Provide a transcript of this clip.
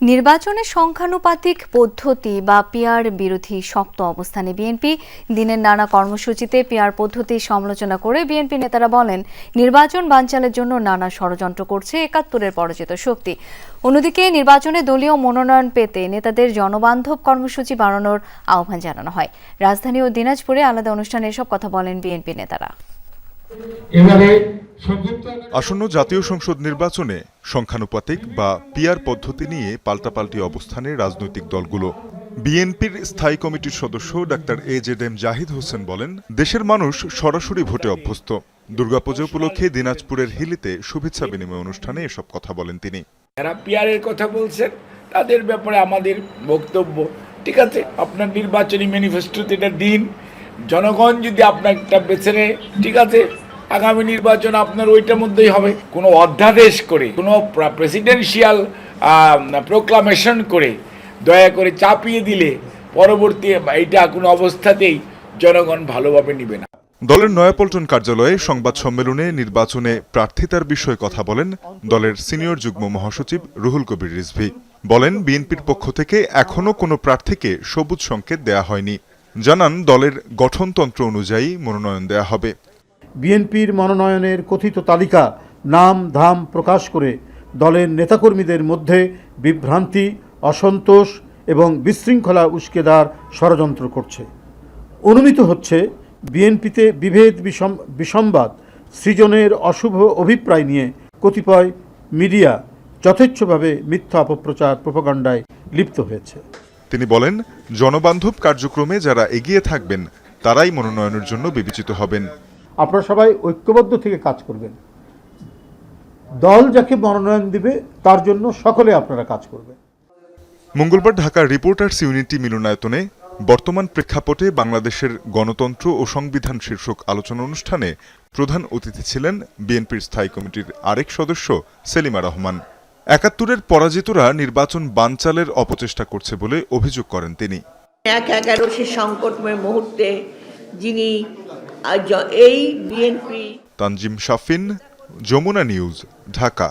নির্বাচনে সংখ্যানুপাতিক পদ্ধতি বা পিয়ার বিরোধী শক্ত অবস্থানে বিএনপি। দিনের নানা কর্মসূচিতে পিয়ার পদ্ধতি সমালোচনা করে বিএনপি নেতারা বলেন, নির্বাচন বানচালের জন্য নানা ষড়যন্ত্র করছে একাত্তরের পরাজিত শক্তি। অন্যদিকে নির্বাচনে দলীয় মনোনয়ন পেতে নেতাদের জনবান্ধব কর্মসূচি বাড়ানোর আহ্বান জানানো হয়। রাজধানী ও দিনাজপুরে আলাদা অনুষ্ঠানে এসব কথা বলেন বিএনপি নেতারা। আসন্ন জাতীয় সংসদ নির্বাচনে সংখ্যানুপাতিক বা পিয়ার পদ্ধতি নিয়ে পাল্টাপাল্টি অবস্থানে রাজনৈতিক দলগুলো। বিএনপির স্থায়ী কমিটির সদস্য doctor A Z M Zahid Hossain বলেন, দেশের মানুষ সরাসরি ভোটে অভ্যস্ত। দুর্গাপূজা উপলক্ষে দিনাজপুরের হিলিতে শুভেচ্ছা বিনিময় অনুষ্ঠানে এসব কথা বলেন তিনি। যারা পিয়ারের কথা বলছেন, তাদের ব্যাপারে আমাদের বক্তব্য। ঠিক আছে, আপনার নির্বাচনী ম্যানিফেস্টোতে এটা দিন, জনগণ যদি আপনারটা বেছে নেয়, ঠিক আছে আগামী নির্বাচন আপনার ওইটার মধ্যেই হবে। কোনো অধ্যাদেশ করে, কোনো প্রেসিডেন্সিয়াল প্রোক্লামেশন করে দয়া করে চাপিয়ে দিলে পরবর্তী এইটা কোনো অবস্থাতেই জনগণ ভালোভাবে নিবে না। দলের নয়াপল্টন কার্যালয়ে সংবাদ সম্মেলনে নির্বাচনে প্রার্থিতার বিষয়ে কথা বলেন দলের সিনিয়র যুগ্ম মহাসচিব রুহুল কবির রিজভি। বলেন, বিএনপির পক্ষ থেকে এখনও কোনো প্রার্থীকে সবুজ সংকেত দেয়া হয়নি। জানান, দলের গঠনতন্ত্র অনুযায়ী মনোনয়ন দেয়া হবে। বিএনপির মনোনয়নের কথিত তালিকা নাম ধাম প্রকাশ করে দলের নেতাকর্মীদের মধ্যে বিভ্রান্তি, অসন্তোষ এবং বিশৃঙ্খলা উস্কে ষড়যন্ত্র করছে। অনুমিত হচ্ছে, বিএনপিতে বিভেদ বিষম বিসম্বাদ সৃজনের অশুভ অভিপ্রায় নিয়ে কতিপয় মিডিয়া যথেচ্ছভাবে মিথ্যা অপপ্রচার প্রোপাগান্ডায় লিপ্ত হয়েছে। তিনি বলেন, জনবান্ধব কার্যক্রমে যারা এগিয়ে থাকবেন, তারাই মনোনয়নের জন্য বিবেচিত হবেন। আপনারা সবাই ঐক্যবদ্ধ থেকে কাজ করবেন। দল যাকে মনোনয়ন দিবে তার জন্য সকলে আপনারা কাজ করবেন। মঙ্গলবার ঢাকার রিপোর্টার্স ইউনিটি মিলনায়তনে বর্তমান প্রেক্ষাপটে বাংলাদেশের গণতন্ত্র ও সংবিধান শীর্ষক আলোচনা অনুষ্ঠানে প্রধান অতিথি ছিলেন বিএনপির স্থায়ী কমিটির আরেক সদস্য সেলিমা রহমান। একাত্তরের পরাজিতরা নির্বাচন বানচালের অপচেষ্টা করছে বলে অভিযোগ করেন তিনি। এক এগারোশি সংকটময় মুহূর্তে যিনি এই বিএনপি তানজিম শাফিন যমুনা নিউজ ঢাকা।